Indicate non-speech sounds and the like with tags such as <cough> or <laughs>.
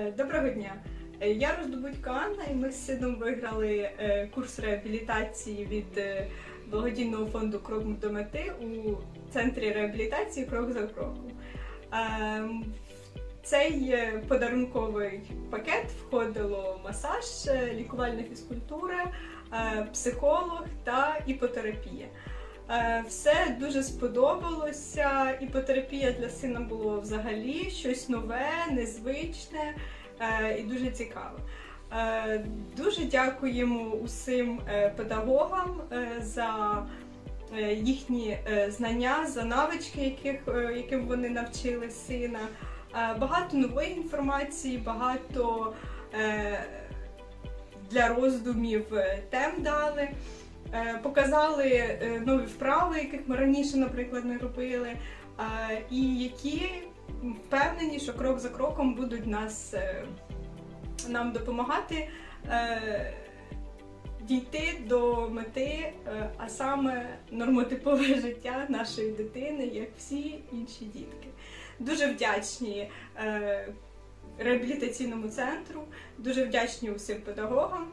Е, Доброго дня! Е, Я Роздобудько Анна, і ми з сином виграли е, курс реабілітації від благодійного фонду Крок до мети у центрі реабілітації Крок за кроком. В цей подарунковий пакет входило масаж, лікувальна фізкультура, психолог та іпотерапія. Е, Все дуже сподобалося. Іпотерапія для сина було взагалі щось нове, незвичне е, і дуже цікаве. Е, Дуже дякуємо усім педагогам за їхні знання, за навички, яких, яким вони навчили сина. Багато нової інформації, багато для роздумів тем дали. Е, Показали е, нові вправи, яких ми раніше, наприклад, не робили, е, і які впевнені, що крок за кроком будуть нас нам допомагати дійти до мети, а саме нормотипове <laughs> життя нашої дитини, як всі інші дітки. Дуже вдячні реабілітаційному центру, дуже вдячні усім педагогам.